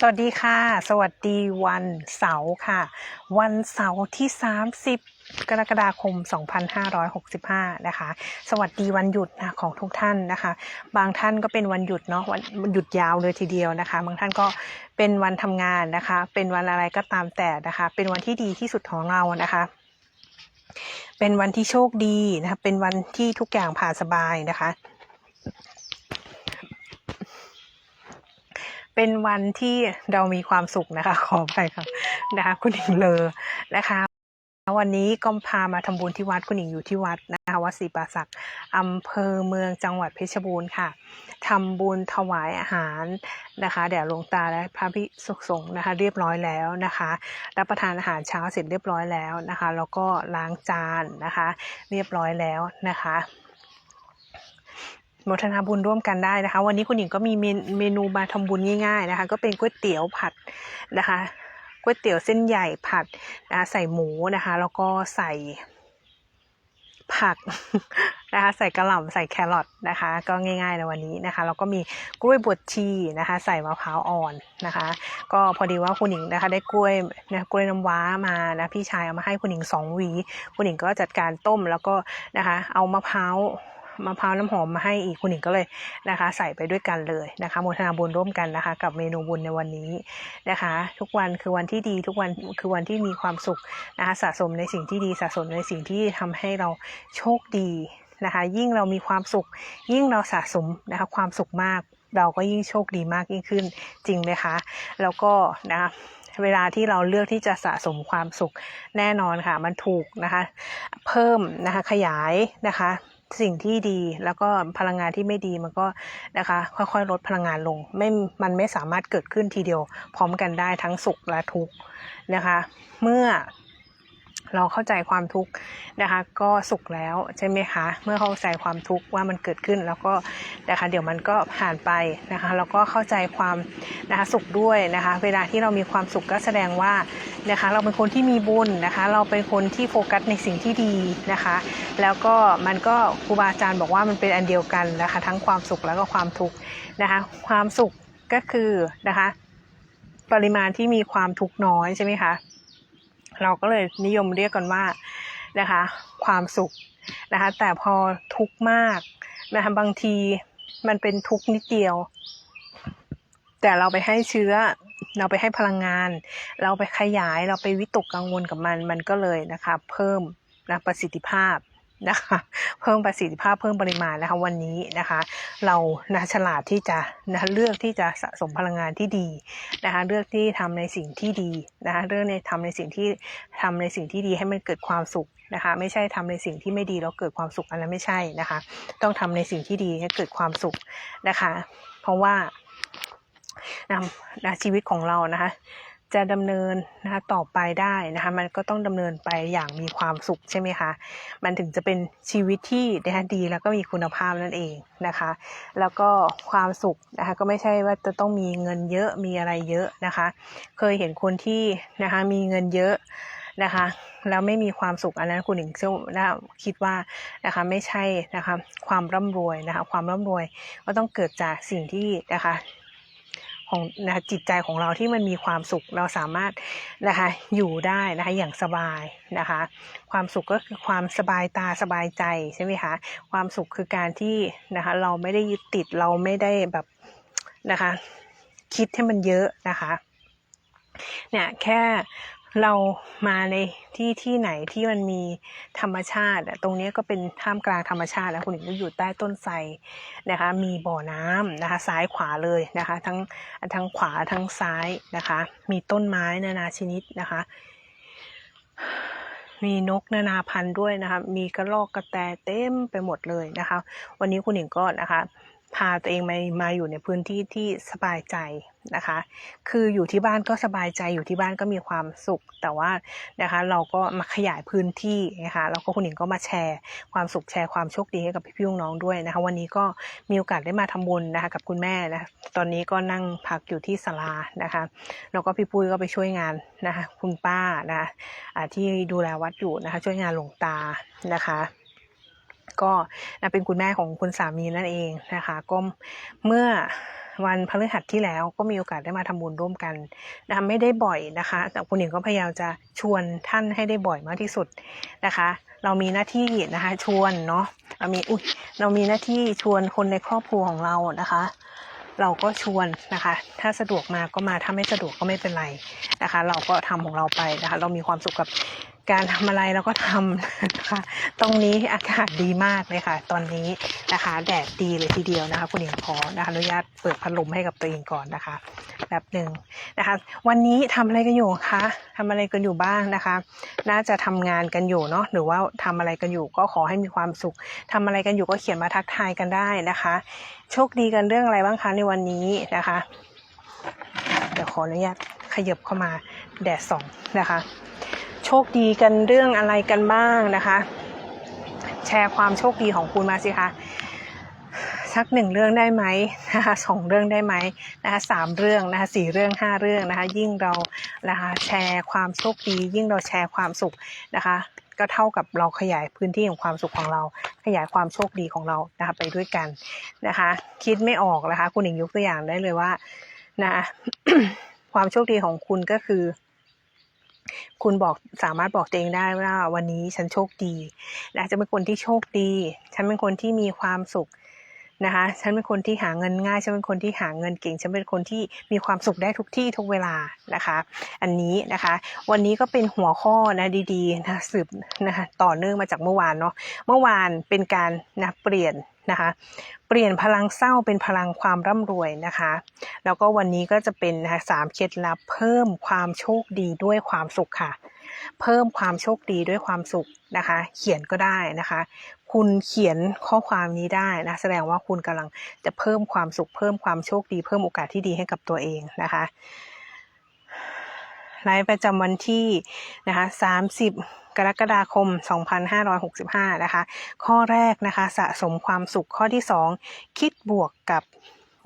สวัสดีค่ะ สวัสดีวันเสาร์ค่ะ วันเสาร์ที่ 30 กรกฎาคม 2565 นะคะ สวัสดีวันหยุดนะของทุกท่านนะคะ บางท่านก็เป็นวันหยุดเนาะวันวันหยุดยาวเลยทีเดียวนะคะ บางท่านก็เป็นวันทำงานนะคะ เป็นวันอะไรก็ตามแต่นะคะ เป็นวันที่ดีที่สุดของเรานะคะเป็นวันที่โชคดีนะคะเป็นวันที่ทุกอย่างผ่านสบายนะคะ เป็นวันที่เรามีความสุขนะคะ ขอไปค่ะนะคะ คุณหญิงเลอนะคะวันนี้ก็พามาทำบุญที่วัดคุณหญิงอยู่ที่วัดนะคะวัดศรีปราศักดิ์อำเภอเมืองจังหวัดเพชรบูรณ์ค่ะทำบุญถวายอาหารนะคะแด่หลวงตาและพระภิกษุสงฆ์นะคะ เรียบร้อยแล้วนะคะ รับประทานอาหารเช้าเสร็จเรียบร้อยแล้วนะคะ แล้วก็ล้างจานนะคะ เรียบร้อยแล้วนะคะ โมทนาบุญร่วมกันได้นะคะ วันนี้คุณหญิงก็มีเมนเมนูมาทำบุญง่าย ๆนะคะ ก็เป็นก๋วยเตี๋ยวผัดนะคะก๋วยเตี๋ยวเส้นใหญ่ผัดนะคะใส่หมูนะคะ แล้วก็ใส่ผักนะคะใส่กระหล่ำใส่แครอทนะคะ ก็ง่ายๆในวันนี้นะคะแล้วก็มีกล้วยบวชชีนะคะ ใส่มะพร้าวอ่อนนะคะ ก็พอดีว่าคุณหญิงนะคะ ได้กล้วยนะกล้วยน้ำว้ามานะพี่ชายเอามาให้คุณหญิงสองหวี คุณหญิงก็จัดการต้มแล้วก็นะคะ เอามะพร้าว มะพร้าวน้ำหอมมาให้อีกคุณหญิงก็เลยนะคะ ใส่ไปด้วยกันเลยนะคะโมทนาบุญร่วมกันนะคะ กับเมนูบุญในวันนี้นะคะ ทุกวันคือวันที่ดีทุกวันคือวันที่มีความสุขนะคะสะสมในสิ่งที่ดีสะสมในสิ่งที่ทำให้เราโชคดีนะคะยิ่งเรามีความสุข ยิ่งเราสะสมนะคะความสุขมาก เราก็ยิ่งโชคดีมากยิ่งขึ้นจริงไหมคะ แล้วก็นะคะเวลาที่เราเลือกที่จะสะสมความสุขแน่นอนค่ะ มันถูกนะคะ เพิ่มนะคะขยายนะคะ สิ่งที่ดีแล้วก็พลังงานที่ไม่ดีมันก็นะคะ ค่อยๆ ลดพลังงานลง ไม่มันไม่สามารถเกิดขึ้นทีเดียว พร้อมกันได้ทั้งสุขและทุกข์นะคะ เมื่อ เราเข้าใจความทุกข์นะคะ ก็สุขแล้วใช่ไหมคะ เมื่อเข้าใจความทุกข์ว่ามันเกิดขึ้นแล้วก็นะคะเดี๋ยวมันก็ผ่านไปนะคะแล้วก็เข้าใจความนะคะสุขด้วยนะคะ เวลาที่เรามีความสุขก็แสดงว่านะคะเราเป็นคนที่มีบุญนะคะ เราเป็นคนที่โฟกัสในสิ่งที่ดีนะคะ แล้วก็มันก็ครูบาอาจารย์บอกว่ามันเป็นอันเดียวกันนะคะ ทั้งความสุขแล้วก็ความทุกข์นะคะความสุขก็คือนะคะ ปริมาณที่มีความทุกข์น้อยใช่ไหมคะ เราก็เลยนิยมเรียกกันว่านะคะ ความสุขนะคะ แต่พอทุกข์มากนะคะบางทีมันเป็นทุกข์นิดเดียว แต่เราไปให้เชื้อเราไปให้พลังงาน เราไปขยายเราไปวิตกกังวลกับมัน มันก็เลยนะคะ เพิ่มนะประสิทธิภาพ นะคะ เพิ่มประสิทธิภาพเพิ่มปริมาณนะคะวันนี้นะคะ เรานะฉลาดที่จะนะเลือกที่จะสะสมพลังงานที่ดีนะคะเลือกที่ทำในสิ่งที่ดีนะคะเลือกในทำในสิ่งที่ทำในสิ่งที่ดีให้มันเกิดความสุขนะคะไม่ใช่ทำในสิ่งที่ไม่ดีแล้วเกิดความสุขอันนั้นไม่ใช่นะคะ ต้องทำในสิ่งที่ดีให้เกิดความสุขนะคะ เพราะว่านะชีวิตของเรานะคะ จะดำเนินนะคะต่อไปได้นะคะมันก็ต้องดำเนินไปอย่างมีความสุขใช่ไหมคะมันถึงจะเป็นชีวิตที่นะคะดีแล้วก็มีคุณภาพนั่นเองนะคะ แล้วก็ความสุขนะคะก็ไม่ใช่ว่าจะต้องมีเงินเยอะมีอะไรเยอะนะคะ เคยเห็นคนที่นะคะมีเงินเยอะนะคะแล้วไม่มีความสุขอันนั้นคุณหญิงเชื่อนะคิดว่านะคะไม่ใช่นะคะความร่ำรวยนะคะความร่ำรวยก็ต้องเกิดจากสิ่งที่นะคะ ของนะคะจิตใจของเราที่มันมีความสุขเราสามารถนะคะอยู่ได้นะคะอย่างสบายนะคะ ความสุขก็คือความสบายตาสบายใจใช่ไหมคะความสุขคือการที่นะคะเราไม่ได้ยึดติดเราไม่ได้แบบนะคะ คิดให้มันเยอะนะคะเนี่ยแค่ เรามาในที่ที่ไหนที่มันมีธรรมชาติตรงนี้ก็เป็นท่ามกลางธรรมชาติแล้วคุณหญิงก็อยู่ใต้ต้นไทรนะคะ มีบ่อน้ำนะคะ ซ้ายขวาเลยนะคะ ทั้งทั้งขวาทั้งซ้ายนะคะ มีต้นไม้นานาชนิดนะคะ มีนกนานาพันธุ์ด้วยนะคะ มีกระรอกกระแตเต็มไปหมดเลยนะคะ วันนี้คุณหญิงก็นะคะพาตัวเองมามาอยู่ในพื้นที่ที่สบายใจ นะคะ คืออยู่ที่บ้านก็สบายใจอยู่ที่บ้านก็มีความสุข แต่ว่านะคะ เราก็มาขยายพื้นที่นะคะแล้วก็คุณหญิงก็มาแชร์ความสุขแชร์ความโชคดีให้กับพี่ๆน้องด้วยนะคะ วันนี้ก็มีโอกาสได้มาทำบุญนะคะกับคุณแม่นะตอนนี้ก็นั่งพักอยู่ที่ศาลานะคะแล้วก็พี่ปุ้ยก็ไปช่วยงานนะคะคุณป้านะคะที่ดูแลวัดอยู่นะคะ ช่วยงานหลวงตานะคะก็นะเป็นคุณแม่ของคุณสามีนั่นเองนะคะก็เมื่อ วันพฤหัสที่แล้วก็มีโอกาสได้มาทำบุญร่วมกันนะคะไม่ได้บ่อยนะคะ แต่คุณหญิงก็พยายามจะชวนท่านให้ได้บ่อยมากที่สุดนะคะ เรามีหน้าที่นะคะชวนเนาะเรามีอุ้ยเรามีหน้าที่ชวนคนในครอบครัวของเรานะคะเราก็ชวนนะคะ ถ้าสะดวกมาก็มา ถ้าไม่สะดวกก็ไม่เป็นไรนะคะ เราก็ทำของเราไปนะคะ เรามีความสุขกับ การทำอะไรเราก็ทำนะคะ ตรงนี้อากาศดีมากเลยค่ะ ตอนนี้นะคะ แดดดีเลยทีเดียวนะคะ คุณหญิงขอนะคะอนุญาตเปิดพัดลมให้กับตัวเองก่อนนะคะแบบหนึ่งนะคะ วันนี้ทำอะไรกันอยู่คะทำอะไรกันอยู่บ้างนะคะ น่าจะทำงานกันอยู่เนาะหรือว่าทำอะไรกันอยู่ก็ขอให้มีความสุขทำอะไรกันอยู่ก็เขียนมาทักทายกันได้นะคะ โชคดีกันเรื่องอะไรบ้างคะในวันนี้นะคะ เดี๋ยวขออนุญาตขยับเข้ามาแดดส่องนะคะ โชคดีกันเรื่องอะไรกันบ้างนะคะ แชร์ความโชคดีของคุณมาสิคะสักหนึ่งเรื่องได้ไหมนะคะสองเรื่องได้ไหมนะคะสามเรื่องนะคะสี่เรื่องห้าเรื่องนะคะ ยิ่งเรานะคะแชร์ความโชคดี ยิ่งเราแชร์ความสุขนะคะ ก็เท่ากับเราขยายพื้นที่ของความสุขของเรา ขยายความโชคดีของเรานะคะไปด้วยกันนะคะ คิดไม่ออกนะคะ คุณหญิงยกตัวอย่างได้เลยว่านะความโชคดีของคุณก็คือ คุณบอกสามารถบอกตัวเองได้ว่าวันนี้ฉันโชคดีนะจะเป็นคนที่โชคดี ฉันเป็นคนที่มีความสุขนะคะ ฉันเป็นคนที่หาเงินง่าย ฉันเป็นคนที่หาเงินเก่ง ฉันเป็นคนที่มีความสุขได้ทุกที่ทุกเวลานะคะ อันนี้นะคะ วันนี้ก็เป็นหัวข้อนะดีๆนะสืบนะคะต่อเนื่องมาจากเมื่อวานเนาะ เมื่อวานเป็นการนะเปลี่ยน นะคะ เปลี่ยนพลังเศร้าเป็นพลังความร่ำรวยนะคะ แล้วก็วันนี้ก็จะเป็นนะคะสามเคล็ดลับเพิ่มความโชคดีด้วยความสุขค่ะ เพิ่มความโชคดีด้วยความสุขนะคะ เขียนก็ได้นะคะ คุณเขียนข้อความนี้ได้นะแสดงว่าคุณกำลังจะเพิ่มความสุข เพิ่มความโชคดี เพิ่มโอกาสที่ดีให้กับตัวเองนะคะ ไลฟ์ประจำวันที่นะคะ30 กรกฎาคม 2565 นะคะ ข้อแรกนะคะสะสมความสุขข้อที่ 2 คิดบวกกับ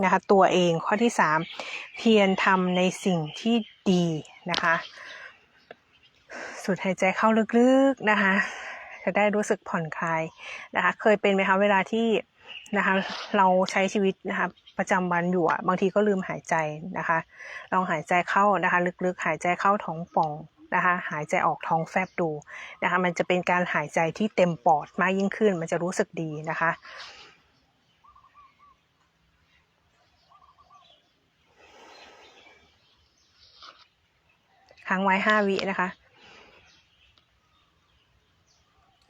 นะคะตัวเองข้อที่ 3 เพียรทำในสิ่งที่ดีนะคะสูดหายใจเข้าลึกๆนะคะ จะได้รู้สึกผ่อนคลายนะคะ เคยเป็นไหมคะเวลาที่ นะคะ เราใช้ชีวิตนะคะประจำวันอยู่อะบางทีก็ลืมหายใจนะคะ ลองหายใจเข้านะคะ ลึกๆ หายใจเข้าท้องป่องนะคะหายใจออกท้องแฟบดูนะคะ มันจะเป็นการหายใจที่เต็มปอดมากยิ่งขึ้น มันจะรู้สึกดีนะคะค้างไว้ห้าวินะคะ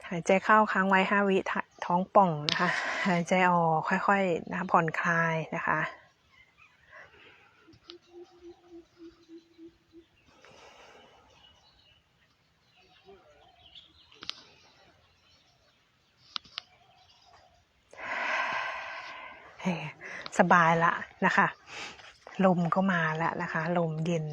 หายใจเข้าค้างไว้ห้าวิท้องป่องนะคะ หายใจออกค่อยๆนะคะผ่อนคลายนะคะสบายละนะคะ ลมก็มาแล้วนะคะ ลมเย็น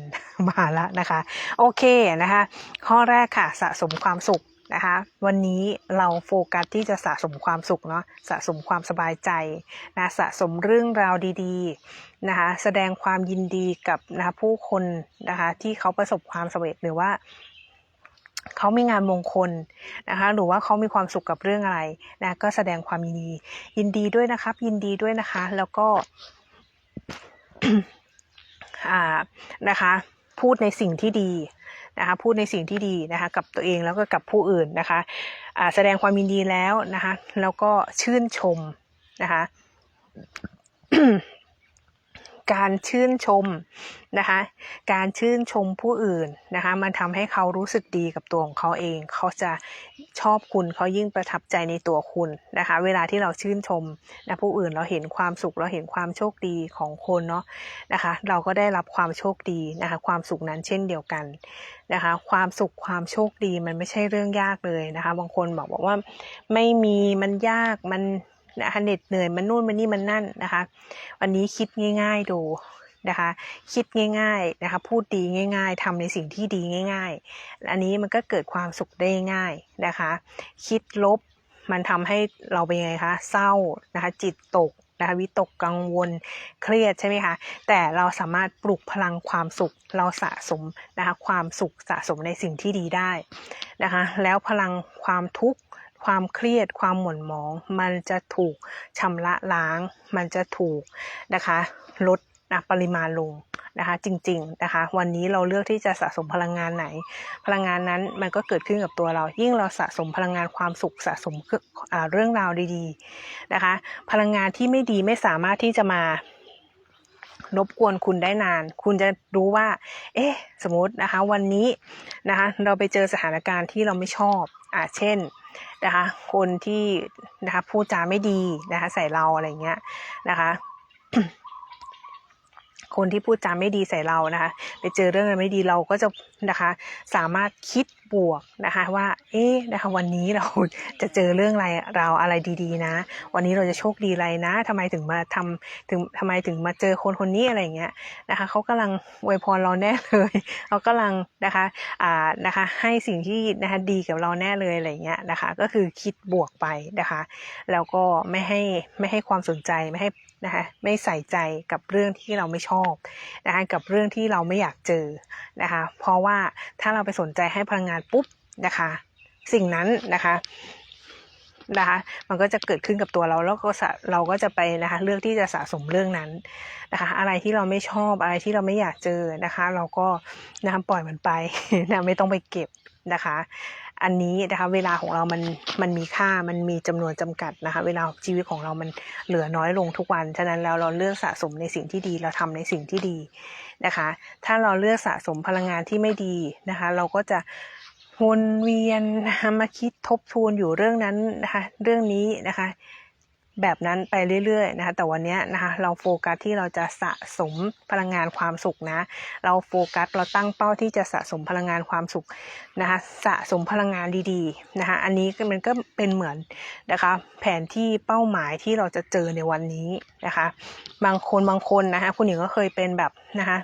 มาแล้วนะคะ โอเคนะคะ ข้อแรกค่ะสะสมความสุข นะคะ วันนี้เราโฟกัสที่จะสะสมความสุขเนาะสะสมความสบายใจนะสะสมเรื่องราวดีๆนะคะแสดงความยินดีกับนะะผู้คนนะคะที่เขาประสบความสำเร็จหรือว่าเขามีงานมงคลนะคะ หรือว่าเขามีความสุขกับเรื่องอะไรนะ ก็แสดงความยินดี ยินดีด้วยนะครับ ยินดีด้วยนะคะ แล้วก็นะคะ พูดในสิ่งที่ดี นะคะพูดในสิ่งที่ดีนะคะกับตัวเองแล้วก็กับผู้อื่นนะคะแสดงความยินดีแล้วนะคะแล้วก็ชื่นชมนะคะ การชื่นชมนะคะ การชื่นชมผู้อื่นนะคะ มันทำให้เขารู้สึกดีกับตัวของเขาเอง เขาจะชอบคุณเขายิ่งประทับใจในตัวคุณนะคะ เวลาที่เราชื่นชมนะผู้อื่นเราเห็นความสุขเราเห็นความโชคดีของคนเนาะนะคะ เราก็ได้รับความโชคดีนะคะ ความสุขนั้นเช่นเดียวกันนะคะ ความสุขความโชคดีมันไม่ใช่เรื่องยากเลยนะคะ บางคนบอกบอกว่าไม่มีมันยากมัน นะคะเหน็ดเหนื่อยมันนู่นมันนี่มันนั่นนะคะ วันนี้คิดง่าย ๆดูนะคะ คิดง่ายๆนะคะ พูดดีง่าย ๆทำในสิ่งที่ดีง่าย ๆ อันนี้มันก็เกิดความสุขได้ง่ายนะคะ คิดลบมันทำให้เราเป็นไงคะเศร้านะคะ จิตตกนะคะวิตกกังวลเครียดใช่ไหมคะแต่เราสามารถปลุกพลังความสุขเราสะสมนะคะความสุขสะสมในสิ่งที่ดีได้นะคะ แล้วพลังความทุกข์ ความเครียดความหม่นหมอง มันจะถูกชำระล้าง มันจะถูกนะคะลดนะปริมาณลงนะคะจริงๆนะคะวันนี้เราเลือกที่จะสะสมพลังงานไหน พลังงานนั้นมันก็เกิดขึ้นกับตัวเรา ยิ่งเราสะสมพลังงานความสุขสะสมเรื่องราวดีๆนะคะพลังงานที่ไม่ดีไม่สามารถที่จะมารบกวนคุณได้นาน คุณจะรู้ว่า เอ๊ะ สมมตินะคะ วันนี้นะคะ เราไปเจอสถานการณ์ที่เราไม่ชอบ อ่าเช่น นะคะ คนที่นะคะพูดจาไม่ดีนะคะ ใส่เราอะไรเงี้ยนะคะ คนที่พูดจาไม่ดีใส่เรานะคะ ไปเจอเรื่องอะไรไม่ดีเราก็จะนะคะ สามารถคิดบวกนะคะ ว่า เอ๊ะนะคะ วันนี้เราจะเจอเรื่องอะไรเราอะไรดี ๆ นะ วันนี้เราจะโชคดีอะไรนะทำไมถึงมาทำถึงทำไมถึงมาเจอคนคนนี้อะไรอย่างเงี้ยนะคะเขากำลังอวยพรเราแน่เลยเขากำลังนะคะอ่านะคะให้สิ่งที่นะคะดีกับเราแน่เลยอะไรเงี้ยนะคะ ก็คือคิดบวกไปนะคะ แล้วก็ไม่ให้ไม่ให้ความสนใจไม่ให้ นะคะไม่ใส่ใจกับเรื่องที่เราไม่ชอบนะคะกับเรื่องที่เราไม่อยากเจอนะคะเพราะว่าถ้าเราไปสนใจให้พลังงานปุ๊บนะคะสิ่งนั้นนะคะนะคะมันก็จะเกิดขึ้นกับตัวเราแล้วก็เราก็จะไปนะคะเลือกที่จะสะสมเรื่องนั้นนะคะอะไรที่เราไม่ชอบอะไรที่เราไม่อยากเจอนะคะ เราก็นะคะปล่อยมันไปนะไม่ต้องไปเก็บนะคะ อันนี้นะคะเวลาของเรามันมันมีค่ามันมีจำนวนจำกัดนะคะเวลาชีวิตของเรามันเหลือน้อยลงทุกวัน ฉะนั้นแล้วเราเลือกสะสมในสิ่งที่ดีเราทำในสิ่งที่ดีนะคะ ถ้าเราเลือกสะสมพลังงานที่ไม่ดีนะคะ เราก็จะวนเวียนนะคะมาคิดทบทวนอยู่เรื่องนั้นนะคะเรื่องนี้นะคะ แบบนั้นไปเรื่อยๆนะคะแต่วันนี้นะคะเราโฟกัสที่เราจะสะสมพลังงานความสุขนะ เราโฟกัสเราตั้งเป้าที่จะสะสมพลังงานความสุขนะคะสะสมพลังงานดีๆนะคะอันนี้มันก็เป็นเหมือนนะคะแผนที่เป้าหมายที่เราจะเจอในวันนี้นะคะ บางคนบางคนนะคะคุณหญิงก็เคยเป็นแบบนะคะ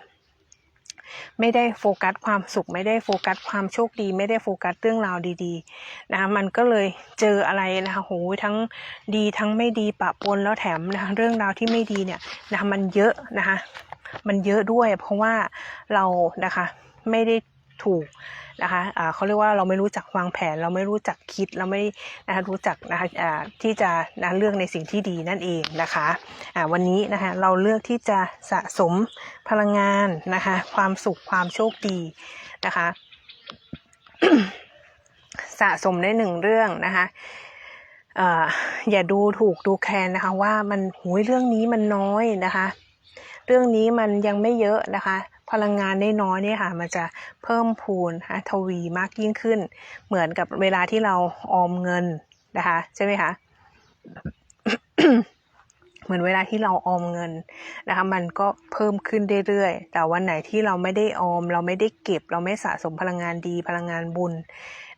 ไม่ได้โฟกัสความสุข ไม่ได้โฟกัสความโชคดี ไม่ได้โฟกัสเรื่องราวดีๆนะคะมันก็เลยเจออะไรนะคะโหทั้งดีทั้งไม่ดีปะปนแล้วแถมนะคะเรื่องราวที่ไม่ดีเนี่ยนะคะมันเยอะนะคะมันเยอะด้วยเพราะว่าเรานะคะไม่ได้ถูก นะคะะเขาเรียกว่าเราไม่รู้จักวางแผน เราไม่รู้จักคิดเราไม่นะคะรู้จักนะคะะที่จะนะเลือกในสิ่งที่ดีนั่นเองนะคะะวันนี้นะคะเราเลือกที่จะสะสมพลังงานนะคะความสุขความโชคดีนะคะสะสมได้หนึ่งเรื่องนะคะอย่าดูถูกดูแคลนนะคะว่ามันหูยเรื่องนี้มันน้อยนะคะ เรื่องนี้มันยังไม่เยอะนะคะ พลังงานได้น้อยเนี่ยค่ะ มันจะเพิ่มพูนฮะทวีมากยิ่งขึ้น เหมือนกับเวลาที่เราออมเงินนะคะใช่ไหมคะเหมือนเวลาที่เราออมเงินนะคะ มันก็เพิ่มขึ้นเรื่อยๆ แต่วันไหนที่เราไม่ได้ออม เราไม่ได้เก็บ เราไม่สะสมพลังงานดี พลังงานบุญ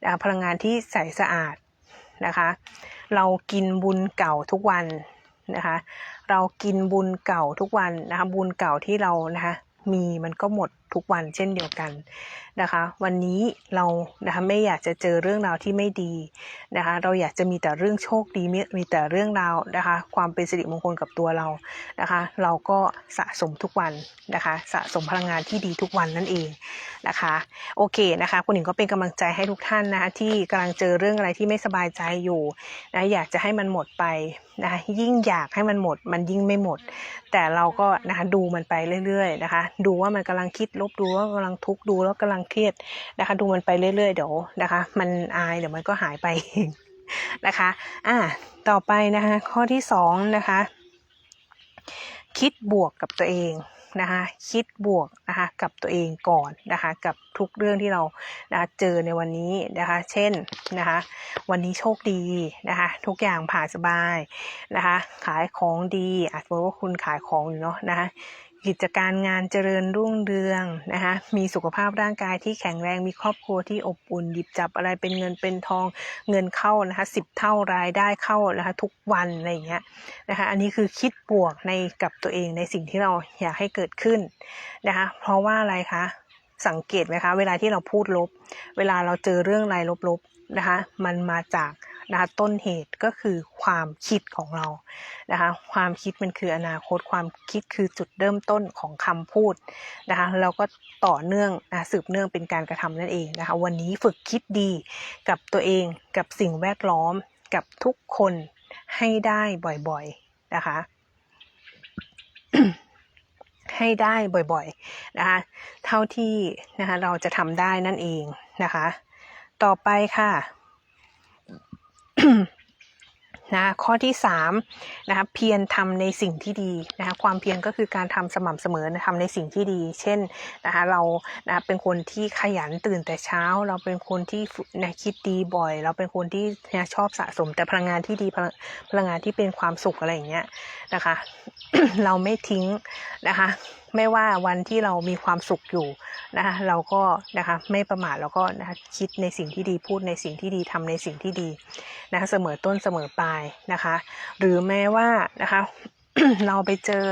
นะคะพลังงานที่ใสสะอาดนะคะ เรากินบุญเก่าทุกวันนะคะ เรากินบุญเก่าทุกวันนะคะ บุญเก่าที่เรานะคะ มีมันก็หมดทุกวันเช่นเดียวกันนะคะ วันนี้เรานะคะไม่อยากจะเจอเรื่องราวที่ไม่ดีนะคะ เราอยากจะมีแต่เรื่องโชคดีมีแต่เรื่องราวนะคะ ความเป็นสิริมงคลกับตัวเรานะคะ เราก็สะสมทุกวันนะคะ สะสมพลังงานที่ดีทุกวันนั่นเองนะคะ โอเคนะคะคุณหญิงก็เป็นกำลังใจให้ทุกท่านนะคะที่กำลังเจอเรื่องอะไรที่ไม่สบายใจอยู่นะอยากจะให้มันหมดไปนะคะยิ่งอยากให้มันหมด มันยิ่งไม่หมด แต่เราก็นะคะดูมันไปเรื่อยๆนะคะ ดูว่ามันกำลังคิดลบดูว่ากำลังทุกข์ดูแล้วกำลังเครียดนะคะ ดูมันไปเรื่อยๆเดี๋ยวนะคะ มันอายเดี๋ยวมันก็หายไปเองนะคะ อ่า ต่อไปนะคะ ข้อที่สองนะคะ คิดบวกกับตัวเองนะคะ คิดบวกนะคะกับตัวเองก่อนนะคะ กับทุกเรื่องที่เรานะเจอในวันนี้นะคะ เช่นนะคะ วันนี้โชคดีนะคะ ทุกอย่างผ่านสบายนะคะ ขายของดีอาจจะว่าคุณขายของอยู่เนาะนะคะ กิจการงานเจริญรุ่งเรืองนะคะมีสุขภาพร่างกายที่แข็งแรงมีครอบครัวที่อบอุ่นหยิบจับอะไรเป็นเงินเป็นทองเงินเข้านะคะสิบเท่ารายได้เข้านะคะทุกวันอะไรอย่างเงี้ยนะคะอันนี้คือคิดบวกในกับตัวเองในสิ่งที่เราอยากให้เกิดขึ้นนะคะเพราะว่าอะไรคะสังเกตไหมคะเวลาที่เราพูดลบ เวลาเราเจอเรื่องอะไรลบๆ นะคะมันมาจากนะคะต้นเหตุก็คือความคิดของเรานะคะความคิดมันคืออนาคตความคิดคือจุดเริ่มต้นของคำพูดนะคะแล้วก็ต่อเนื่องนะสืบเนื่องเป็นการกระทำนั่นเองนะคะวันนี้ฝึกคิดดีกับตัวเองกับสิ่งแวดล้อมกับทุกคนให้ได้บ่อยๆนะคะให้ได้บ่อยๆนะคะเท่าที่นะคะเราจะทำได้นั่นเองนะคะ ต่อไปค่ะนะข้อที่สามนะคะเพียรทำในสิ่งที่ดีนะคะความเพียรก็คือการทำสม่ำเสมอนะทำในสิ่งที่ดี เช่นนะคะเรานะเป็นคนที่ขยันตื่นแต่เช้า เราเป็นคนที่นะคิดดีบ่อย เราเป็นคนที่นะชอบสะสมแต่พลังงานที่ดีพลพลังงานที่เป็นความสุขอะไรอย่างเงี้ยนะคะ เราไม่ทิ้งนะคะ ไม่ว่าวันที่เรามีความสุขอยู่นะคะเราก็นะคะไม่ประมาทแล้วก็นะคะคิดในสิ่งที่ดีพูดในสิ่งที่ดีทำในสิ่งที่ดีนะคะเสมอต้นเสมอปลายนะคะ หรือแม้ว่านะคะเราไปเจอ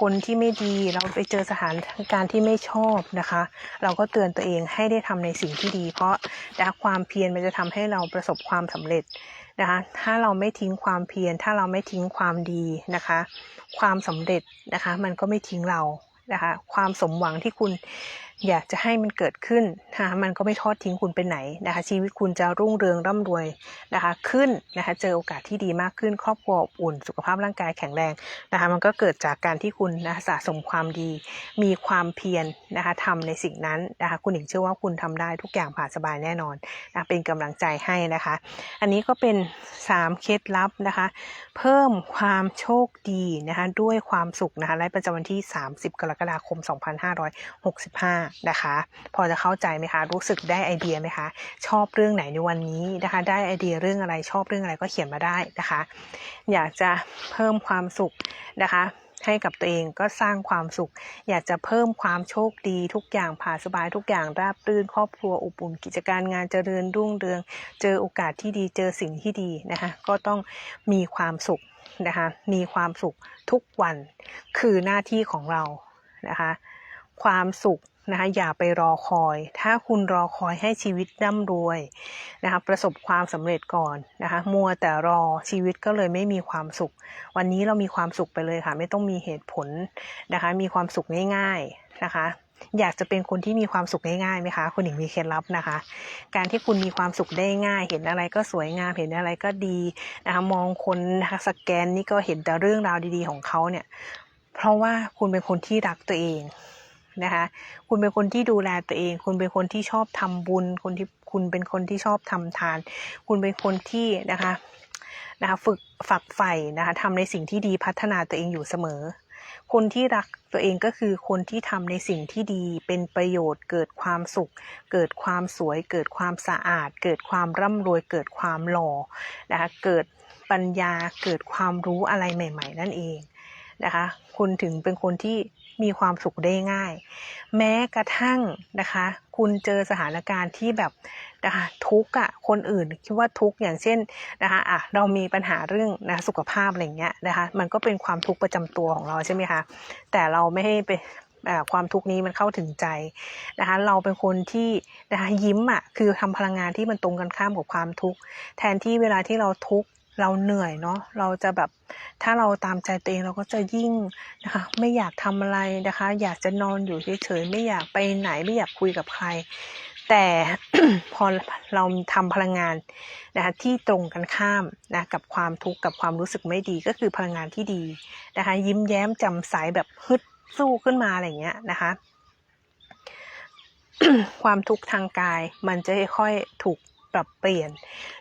คนที่ไม่ดี เราไปเจอสถานการณ์ที่ไม่ชอบนะคะ เราก็เตือนตัวเองให้ได้ทำในสิ่งที่ดี เพราะนะคะความเพียรมันจะทำให้เราประสบความสำเร็จนะคะ ถ้าเราไม่ทิ้งความเพียรถ้าเราไม่ทิ้งความดีนะคะ ความสำเร็จนะคะ มันก็ไม่ทิ้งเรา นะคะ ความสมหวังที่คุณ อยากจะให้มันเกิดขึ้นนะคะมันก็ไม่ทอดทิ้งคุณไปไหนนะคะ ชีวิตคุณจะรุ่งเรืองร่ำรวยนะคะขึ้นนะคะเจอโอกาสที่ดีมากขึ้น ครอบครัวอบอุ่น สุขภาพร่างกายแข็งแรงนะคะมันก็เกิดจากการที่คุณนะะสะสมความดี มีความเพียรนะคะทำในสิ่งนั้นนะคะคุณหญิงเชื่อว่าคุณทำได้ทุกอย่างผ่านสบายแน่นอนนะเป็นกำลังใจให้นะคะ อันนี้ก็เป็น 3 เคล็ดลับนะคะ เพิ่มความโชคดีนะคะด้วยความสุขนะคะและประจำวันที่ 30 กรกฎาคม 2565นะคะ พอจะเข้าใจไหมคะ รู้สึกได้ไอเดียไหมคะ ชอบเรื่องไหนในวันนี้นะคะ ได้ไอเดียเรื่องอะไรชอบเรื่องอะไรก็เขียนมาได้นะคะ อยากจะเพิ่มความสุขนะคะให้กับตัวเองก็สร้างความสุข อยากจะเพิ่มความโชคดีทุกอย่างผ่าสบายทุกอย่างราบรื่น ครอบครัวอบอุ่นกิจการงานเจริญรุ่งเรือง เจอโอกาสที่ดีเจอสิ่งที่ดีนะคะก็ต้องมีความสุขนะคะมีความสุขทุกวันคือหน้าที่ของเรานะคะความสุข นะคะอย่าไปรอคอย ถ้าคุณรอคอยให้ชีวิตร่ำรวยนะคะประสบความสำเร็จก่อนนะคะมัวแต่รอชีวิตก็เลยไม่มีความสุข วันนี้เรามีความสุขไปเลยค่ะ ไม่ต้องมีเหตุผลนะคะมีความสุขง่าย ๆนะคะอยากจะเป็นคนที่มีความสุขง่ายๆไหมคะคุณหญิงมีเคล็ดลับนะคะ การที่คุณมีความสุขได้ง่าย เห็นอะไรก็สวยงามเห็นอะไรก็ดีนะคะมองคนสแกนนี่ก็เห็นแต่เรื่องราวดีๆของเขาเนี่ย เพราะว่าคุณเป็นคนที่รักตัวเอง นะคะ คุณเป็นคนที่ดูแลตัวเอง คุณเป็นคนที่ชอบทำบุญ คนที่คุณเป็นคนที่ชอบทำทาน คุณเป็นคนที่นะคะนะคะฝึกฝักใฝ่นะคะทำในสิ่งที่ดีพัฒนาตัวเองอยู่เสมอ คนที่รักตัวเองก็คือคนที่ทำในสิ่งที่ดีเป็นประโยชน์ เกิดความสุข เกิดความสวย เกิดความสะอาด เกิดความร่ำรวย เกิดความหล่อนะคะเกิดปัญญาเกิดความรู้อะไรใหม่ ๆ นั่นเองนะคะ คุณถึงเป็นคนที่ มีความสุขได้ง่าย แม้กระทั่งนะคะ คุณเจอสถานการณ์ที่แบบนะคะทุกข์อะคนอื่นคิดว่าทุกข์อย่างเช่นนะคะอะเรามีปัญหาเรื่องนะสุขภาพอะไรเงี้ยนะคะมันก็เป็นความทุกข์ประจำตัวของเราใช่ไหมคะแต่เราไม่ให้ไปความทุกข์นี้มันเข้าถึงใจนะคะเราเป็นคนที่นะคะยิ้มอะคือทำพลังงานที่มันตรงกันข้ามกับความทุกข์แทนที่เวลาที่เราทุกข์ เราเหนื่อยเนาะเราจะแบบถ้าเราตามใจตัวเองเราก็จะยิ่งนะคะไม่อยากทำอะไรนะคะ อยากจะนอนอยู่เฉยๆไม่อยากไปไหนไม่อยากคุยกับใคร แต่พอเราทำพลังงานนะคะที่ตรงกันข้ามนะกับความทุกข์กับความรู้สึกไม่ดีก็คือพลังงานที่ดีนะคะยิ้มแย้มแจ่มใสแบบฮึดสู้ขึ้นมาอะไรเงี้ยนะคะความทุกข์ทางกายมันจะค่อยถูก ปรับเปลี่ยน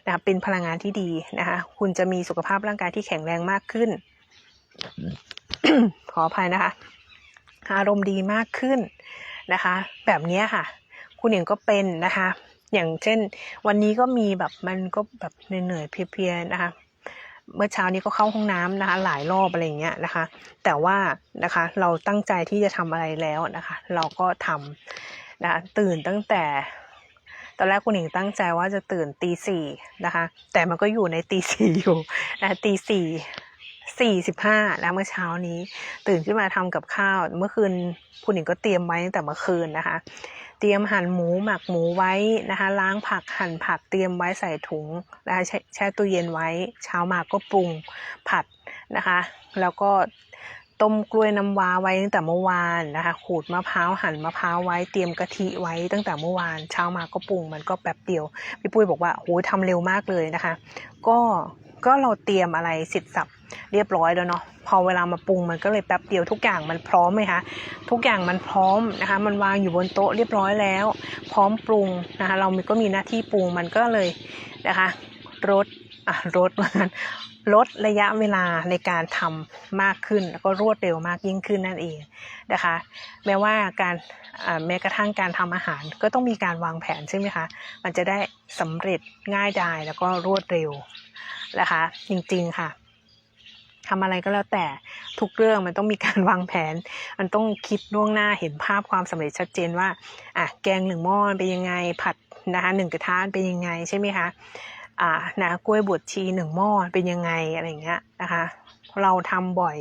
นะคะเป็นพลังงานที่ดีนะคะคุณจะมีสุขภาพร่างกายที่แข็งแรงมากขึ้น ขออภัยนะคะ อารมณ์ดีมากขึ้นนะคะ แบบนี้ค่ะ คุณหญิงก็เป็นนะคะ อย่างเช่น วันนี้ก็มีแบบมันก็แบบเหนื่อยๆเพลียๆนะคะเมื่อเช้านี้ก็เข้าห้องน้ำนะคะ หลายรอบอะไรอย่างเงี้ยนะคะ แต่ว่านะคะเราตั้งใจที่จะทำอะไรแล้วนะคะ เราก็ทำนะะตื่นตั้งแต่ ตอนแรกคุณหญิงตั้งใจว่าจะตื่นตีสี่นะคะ แต่มันก็อยู่ในตีสี่อยู่นะตีสี่สี่สิบห้าแล้วเมื่อเช้านี้ ตื่นขึ้นมาทำกับข้าว เมื่อคืนคุณหญิงก็เตรียมไว้ตั้งแต่เมื่อคืนนะคะ เตรียมหั่นหมูหมักหมูไว้นะคะ ล้างผักหั่นผักเตรียมไว้ใส่ถุงนะคะแช่ตู้เย็นไว้ เช้ามาก็ปรุงผัดนะคะ แล้วก็ ต้มกล้วยน้ำว้าไว้ตั้งแต่เมื่อวานนะคะ ขูดมะพร้าวหั่นมะพร้าวไว้เตรียมกะทิไว้ตั้งแต่เมื่อวานเช้ามาก็ปรุงมันก็แป๊บเดียวพี่ปุ้ยบอกว่าโหทำเร็วมากเลยนะคะ ก็ก็เราเตรียมอะไรเสร็จสับเรียบร้อยแล้วเนาะพอเวลามาปรุงมันก็เลยแป๊บเดียวทุกอย่างมันพร้อมไหมคะทุกอย่างมันพร้อมนะคะ มันวางอยู่บนโต๊ะเรียบร้อยแล้ว พร้อมปรุงนะคะ เราก็มีหน้าที่ปรุงมันก็เลยนะคะลดอะลดว่างั้น ลดระยะเวลาในการทำมากขึ้น แล้วก็รวดเร็วมากยิ่งขึ้นนั่นเองนะคะ แม้ว่าการแม้กระทั่งการทำอาหารก็ต้องมีการวางแผนใช่ไหมคะ มันจะได้สำเร็จง่ายดายแล้วก็รวดเร็วนะคะ จริงๆค่ะทำอะไรก็แล้วแต่ทุกเรื่องมันต้องมีการวางแผน มันต้องคิดล่วงหน้าเห็นภาพความสำเร็จชัดเจนว่าอะแกงหนึ่งหม้อเป็นยังไงผัดนะคะหนึ่งกระทะเป็นยังไงใช่ไหมคะ อ่านะกล้วยบวชชีหนึ่งหม้อเป็นยังไงอะไรเงี้ยนะคะ เราทำบ่อย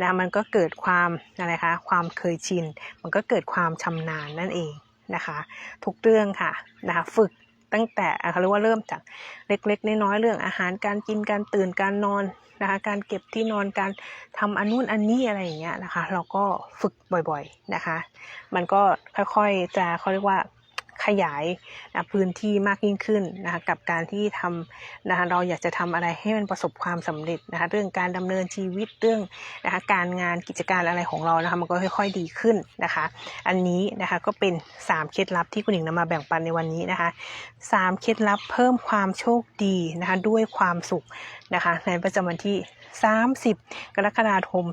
นะมันก็เกิดความอะไรคะความเคยชิน มันก็เกิดความชำนาญนั่นเองนะคะ ทุกเรื่องค่ะนะคะฝึกตั้งแต่เขาเรียกว่าเริ่มจากเล็กๆน้อยๆเรื่องอาหารการกินการตื่นการนอนนะคะการเก็บที่นอนการทำอันนู้นอันนี้อะไรอย่างเงี้ยนะคะ เราก็ฝึกบ่อยๆนะคะ มันก็ค่อยๆจะเขาเรียกว่า ขยายนะพื้นที่มากยิ่งขึ้นนะคะกับการที่ทำนะคะเราอยากจะทำอะไรให้มันประสบความสำเร็จนะคะเรื่องการดำเนินชีวิตเรื่องนะคะการงานกิจการอะไรของเรานะคะมันก็ค่อย ๆดีขึ้นนะคะ อันนี้นะคะก็เป็น 3 เคล็ดลับที่คุณหญิงนำมาแบ่งปันในวันนี้นะคะ 3 เคล็ดลับเพิ่มความโชคดีนะคะด้วยความสุขนะคะในประจำวันที่ 30 กรกฎาคม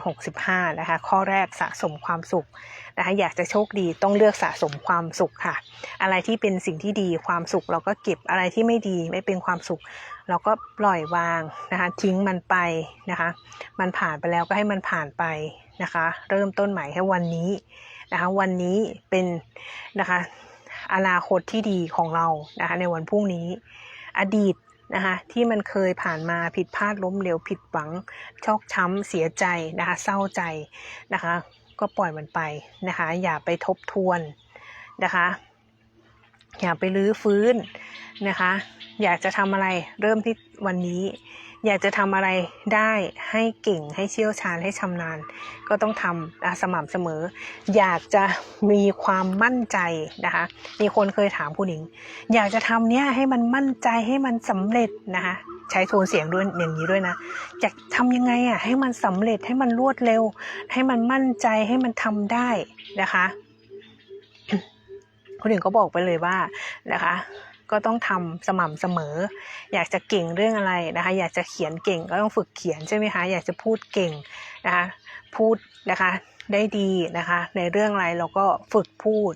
2565 นะคะ ข้อแรกสะสมความสุขนะคะอยากจะโชคดีต้องเลือกสะสมความสุขค่ะ อะไรที่เป็นสิ่งที่ดีความสุขเราก็เก็บอะไรที่ไม่ดีไม่เป็นความสุข เราก็ปล่อยวางนะคะ ทิ้งมันไปนะคะ มันผ่านไปแล้วก็ให้มันผ่านไปนะคะ เริ่มต้นใหม่ให้วันนี้นะคะ วันนี้เป็นนะคะอนาคตที่ดีของเรานะคะในวันพรุ่งนี้ อดีต นะคะที่มันเคยผ่านมาผิดพลาดล้มเหลวผิดหวังชอกช้ำเสียใจนะคะเศร้าใจนะคะ ก็ปล่อยมันไปนะคะอย่าไปทบทวนนะคะอย่าไปรื้อฟื้นนะคะ อยากจะทำอะไรเริ่มที่วันนี้ อยากจะทำอะไรได้ให้เก่งให้เชี่ยวชาญให้ชำนาญ ก็ต้องทำอะสม่ำเสมอ อยากจะมีความมั่นใจนะคะ มีคนเคยถามคุณหญิง อยากจะทำเนี้ยให้มันมั่นใจให้มันสำเร็จนะคะใช้โทนเสียงด้วยอย่างนี้ด้วยนะอยากทำยังไงอะให้มันสำเร็จให้มันรวดเร็ว ให้มันมั่นใจให้มันทำได้นะคะคุณหญิงก็บอกไปเลยว่านะคะ ก็ต้องทำสม่ำเสมอ อยากจะเก่งเรื่องอะไรนะคะ อยากจะเขียนเก่งก็ต้องฝึกเขียนใช่ไหมคะอยากจะพูดเก่งนะคะพูดนะคะได้ดีนะคะ ในเรื่องอะไรเราก็ฝึกพูด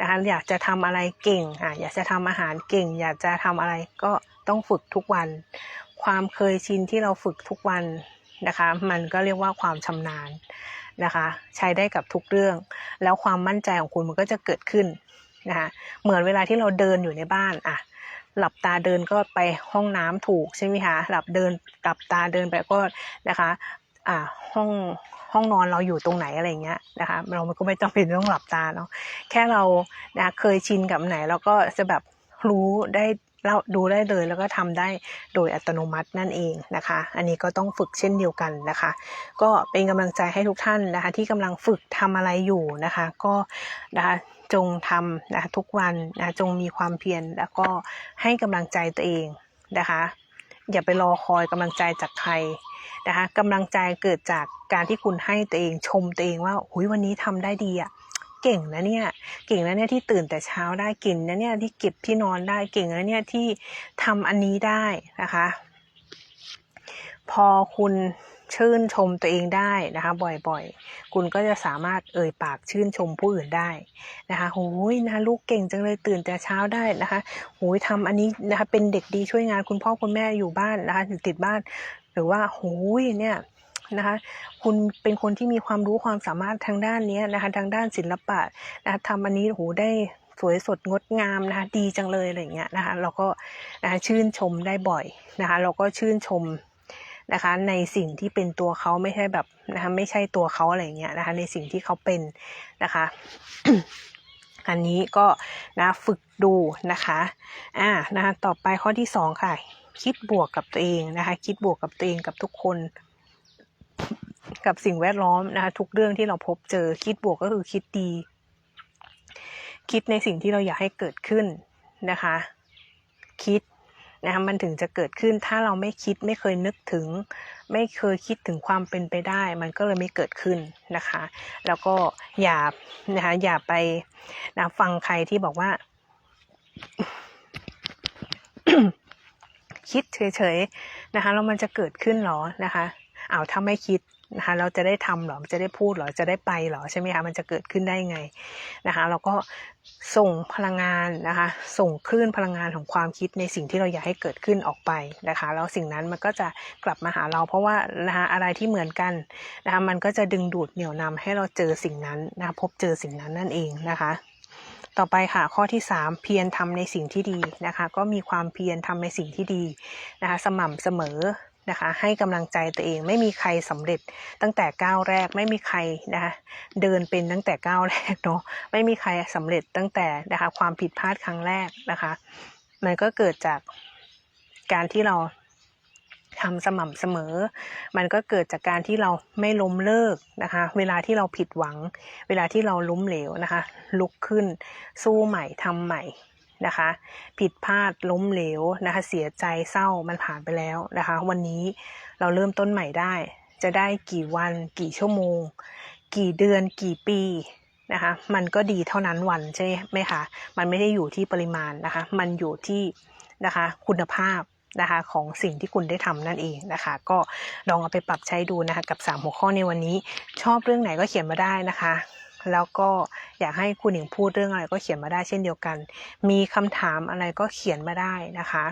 นะคะอยากจะทำอะไรเก่งอะอยากจะทำอาหารเก่ง อยากจะทำอะไรก็ต้องฝึกทุกวัน ความเคยชินที่เราฝึกทุกวันนะคะ มันก็เรียกว่าความชำนาญนะคะ ใช้ได้กับทุกเรื่อง แล้วความมั่นใจของคุณมันก็จะเกิดขึ้น นะคะเหมือนเวลาที่เราเดินอยู่ในบ้านอะหลับตาเดินก็ไปห้องน้ำถูกใช่ไหมคะหลับเดินกลับตาเดินไปก็นะคะอ่าห้องห้องนอนเราอยู่ตรงไหนอะไรเงี้ยนะคะเราก็ไม่จำเป็นต้องหลับตาเนาะแค่เรานะเคยชินกับไหนเราก็จะแบบรู้ได้เราดูได้เลยแล้วก็ทำได้โดยอัตโนมัตินั่นเองนะคะ อันนี้ก็ต้องฝึกเช่นเดียวกันนะคะ ก็เป็นกำลังใจให้ทุกท่านนะคะ ที่กำลังฝึกทำอะไรอยู่นะคะ ก็นะคะ จงทำนะคะทุกวันนะจงมีความเพียรแล้วก็ให้กำลังใจตัวเองนะคะอย่าไปรอคอยกำลังใจจากใครนะคะกำลังใจเกิดจากการที่คุณให้ตัวเองชมตัวเองว่าหุยวันนี้ทำได้ดีอะเก่งนะเนี่ย เก่งนะเนี่ยที่ตื่นแต่เช้าได้เก่งนะเนี่ยที่เก็บที่นอนได้เก่งนะเนี่ยที่ทำอันนี้ได้นะคะ พอคุณ ชื่นชมตัวเองได้นะคะบ่อยๆ คุณก็จะสามารถเอ่ยปากชื่นชมผู้อื่นได้นะคะโอ้ยนะลูกเก่งจังเลยตื่นแต่เช้าได้นะคะโอ้ยทำอันนี้นะคะเป็นเด็กดีช่วยงานคุณพ่อคุณแม่อยู่บ้านนะคะอยู่ติดบ้าน หรือว่าโอ้ยเนี่ยนะคะคุณเป็นคนที่มีความรู้ความสามารถทางด้านนี้นะคะทางด้านศิลปะนะคะทำอันนี้โอ้โหได้สวยสดงดงามนะคะดีจังเลยอะไรอย่างเงี้ยนะคะเราก็นะคะชื่นชมได้บ่อยนะคะเราก็ชื่นชม นะคะ ในสิ่งที่เป็นตัวเขาไม่ใช่แบบนะคะไม่ใช่ตัวเขาอะไรเงี้ยนะคะ ในสิ่งที่เขาเป็นนะคะอันนี้ก็นะฝึกดูนะคะอ่านะคะต่อไปข้อที่สองค่ะ คิดบวกกับตัวเองนะคะ คิดบวกกับตัวเองกับทุกคนกับสิ่งแวดล้อมนะคะทุกเรื่องที่เราพบเจอคิดบวกก็คือคิดดี คิดในสิ่งที่เราอยากให้เกิดขึ้นนะคะ คิด นะคะมันถึงจะเกิดขึ้นถ้าเราไม่คิดไม่เคยนึกถึง ไม่เคยคิดถึงความเป็นไปได้ มันก็เลยไม่เกิดขึ้นนะคะ แล้วก็อย่านะคะอย่าไปนะฟังใครที่บอกว่าคิดเฉยๆนะคะแล้วมันจะเกิดขึ้นหรอนะคะอ้าวถ้าไม่คิด นะคะเราจะได้ทำหรอจะได้พูดหรอจะได้ไปหรอใช่ไหมคะมันจะเกิดขึ้นได้ไงนะคะเราก็ส่งพลังงานนะคะ ส่งคลื่นพลังงานของความคิดในสิ่งที่เราอยากให้เกิดขึ้นออกไปนะคะ แล้วสิ่งนั้นมันก็จะกลับมาหาเรา เพราะว่านะคะอะไรที่เหมือนกันนะคะมันก็จะดึงดูดเหนี่ยวนำให้เราเจอสิ่งนั้นนะะพบเจอสิ่งนั้นนั่นเองนะคะต่อไปค่ะข้อที่ 3 เพียรทำในสิ่งที่ดีนะคะ ก็มีความเพียรทำในสิ่งที่ดีนะคะ สม่ำเสมอ นะคะ ให้กำลังใจตัวเอง ไม่มีใครสำเร็จตั้งแต่ก้าวแรกไม่มีใครนะคะเดินเป็นตั้งแต่ก้าวแรกเนาะไม่มีใครสำเร็จตั้งแต่นะคะความผิดพลาดครั้งแรกนะคะ มันก็เกิดจากการที่เราทำสม่ำเสมอ มันก็เกิดจากการที่เราไม่ล้มเลิกนะคะ เวลาที่เราผิดหวัง เวลาที่เราล้มเหลวนะคะ ลุกขึ้น สู้ใหม่ทำใหม่ นะคะ ผิดพลาดล้มเหลวนะคะ เสียใจเศร้ามันผ่านไปแล้วนะคะ วันนี้เราเริ่มต้นใหม่ได้ จะได้กี่วันกี่ชั่วโมง กี่เดือนกี่ปีนะคะมันก็ดีเท่านั้นวันใช่ไหมคะมันไม่ได้อยู่ที่ปริมาณนะคะ มันอยู่ที่นะคะคุณภาพนะคะของสิ่งที่คุณได้ทำนั่นเองนะคะ ก็ลองเอาไปปรับใช้ดูนะคะกับ 3 หัวข้อในวันนี้ ชอบเรื่องไหนก็เขียนมาได้นะคะ แล้วก็อยากให้คุณหญิงพูดเรื่องอะไรก็เขียนมาได้เช่นเดียวกัน มีคำถามอะไรก็เขียนมาได้นะคะ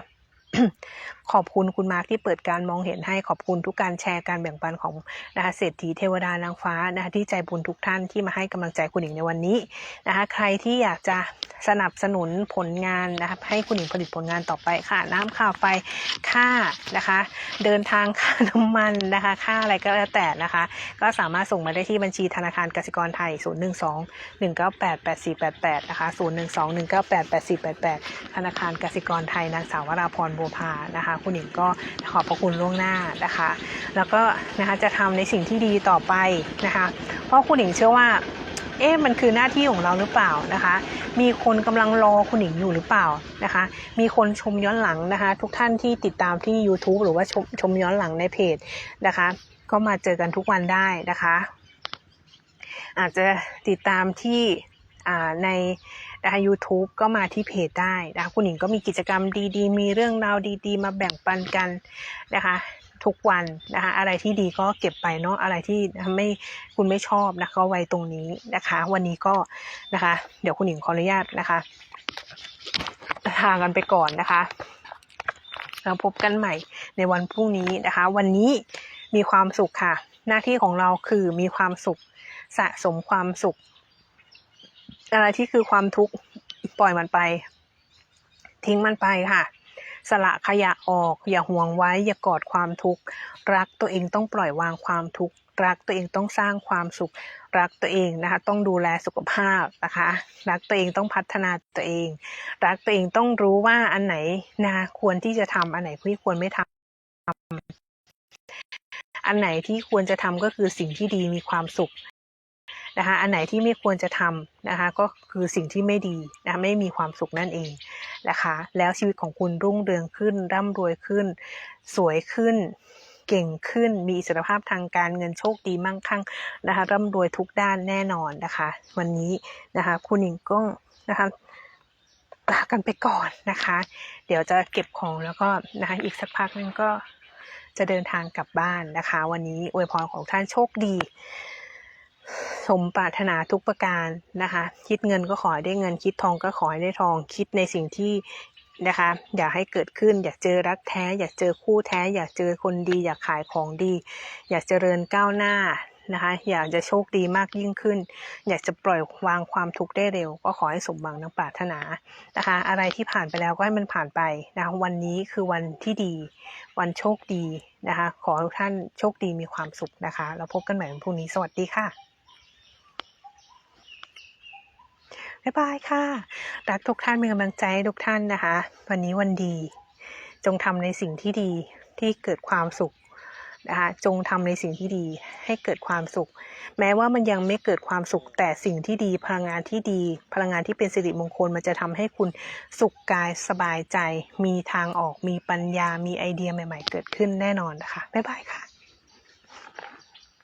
ขอบคุณคุณมาร์คที่เปิดการมองเห็นให้ขอบคุณทุกการแชร์การแบ่งปันของนะคะเศรษฐีเทวดานางฟ้านะคะที่ใจบุญทุกท่านที่มาให้กำลังใจคุณหญิงในวันนี้นะคะใครที่อยากจะสนับสนุนผลงานนะคะให้คุณหญิงผลิตผลงานต่อไปค่ะ น้ำค่าไฟค่านะคะ เดินทางค่าน้ำมันนะคะ ค่าอะไรก็แล้วแต่นะคะ ก็สามารถส่งมาได้ที่บัญชีธนาคารกสิกรไทย 012 198 8488 นะคะ 012 198 8488 ธนาคารกสิกรไทยนางสาววราพรบัวพานะคะ คุณหญิงก็ขอบพระคุณล่วงหน้านะคะ แล้วก็นะคะจะทำในสิ่งที่ดีต่อไปนะคะ เพราะคุณหญิงเชื่อว่าเอ๊ะมันคือหน้าที่ของเราหรือเปล่านะคะ มีคนกำลังรอคุณหญิงอยู่หรือเปล่านะคะ มีคนชมย้อนหลังนะคะ ทุกท่านที่ติดตามที่ YouTube หรือว่าชมชมย้อนหลังในเพจนะคะ ก็มาเจอกันทุกวันได้นะคะ อาจจะติดตามที่ใน นะคะ YouTube ก็มาที่เพจได้นะคะคุณหญิงก็มีกิจกรรมดีๆ มีเรื่องราวดีๆ มาแบ่งปันกันนะคะทุกวันนะคะอะไรที่ดีก็เก็บไปเนาะอะไรที่ไม่คุณไม่ชอบนะก็ไว้ตรงนี้นะคะ วันนี้ก็นะคะ เดี๋ยวคุณหญิงขออนุญาตนะคะทางกันไปก่อนนะคะเราพบกันใหม่ในวันพรุ่งนี้นะคะ วันนี้มีความสุขค่ะ หน้าที่ของเราคือมีความสุขสะสมความสุข อะไรที่คือความทุกข์ปล่อยมันไป ทิ้งมันไปค่ะ สละขยะออก อย่าห่วงไว้ อย่ากอดความทุกข์ รักตัวเองต้องปล่อยวางความทุกข์ รักตัวเองต้องสร้างความสุข รักตัวเองนะคะ ต้องดูแลสุขภาพนะคะ รักตัวเองต้องพัฒนาตัวเอง รักตัวเองต้องรู้ว่าอันไหนนะคะควรที่จะทำอันไหนที่ควรไม่ทำอันไหนที่ควรจะทำก็คือสิ่งที่ดีมีความสุข นะคะอันไหนที่ไม่ควรจะทำนะคะก็คือสิ่งที่ไม่ดีนะคะไม่มีความสุขนั่นเองนะคะแล้วชีวิตของคุณรุ่งเรืองขึ้น ร่ำรวยขึ้น สวยขึ้น เก่งขึ้น มีอิสรภาพทางการเงินโชคดีมั่งคั่งนะคะร่ำรวยทุกด้านแน่นอนนะคะ วันนี้นะคะคุณหญิงก็นะคะลากันไปก่อนนะคะ เดี๋ยวจะเก็บของแล้วก็นะคะอีกสักพักนึงก็จะเดินทางกลับบ้านนะคะ วันนี้อวยพรของท่านโชคดี สมปรารถนาทุกประการนะคะ คิดเงินก็ขอให้ได้เงินคิดทองก็ขอให้ได้ทอง คิดในสิ่งที่นะคะ อยากให้เกิดขึ้น อยากเจอรักแท้ อยากเจอคู่แท้ อยากเจอคนดี อยากขายของดี อยากเจริญก้าวหน้านะคะ อยากจะโชคดีมากยิ่งขึ้น อยากจะปล่อยวางความทุกข์ได้เร็ว ก็ขอให้สมหวังนังปรารถนานะคะ อะไรที่ผ่านไปแล้วก็ให้มันผ่านไปนะคะวันนี้คือวันที่ดี วันโชคดีนะคะ ขอทุกท่านโชคดีมีความสุขนะคะ แล้วพบกันใหม่วันพรุ่งนี้สวัสดีค่ะ บ๊ายบายค่ะ รักทุกท่านเป็นกำลังใจให้ทุกท่านนะคะ วันนี้วันดี จงทำในสิ่งที่ดีที่เกิดความสุขนะคะจงทำในสิ่งที่ดีให้เกิดความสุข แม้ว่ามันยังไม่เกิดความสุข แต่สิ่งที่ดีพลังงานที่ดี พลังงานที่เป็นสิริมงคลมันจะทำให้คุณสุขกายสบายใจ มีทางออกมีปัญญามีไอเดียใหม่ ๆ เกิดขึ้นแน่นอนนะคะบ๊ายบายค่ะ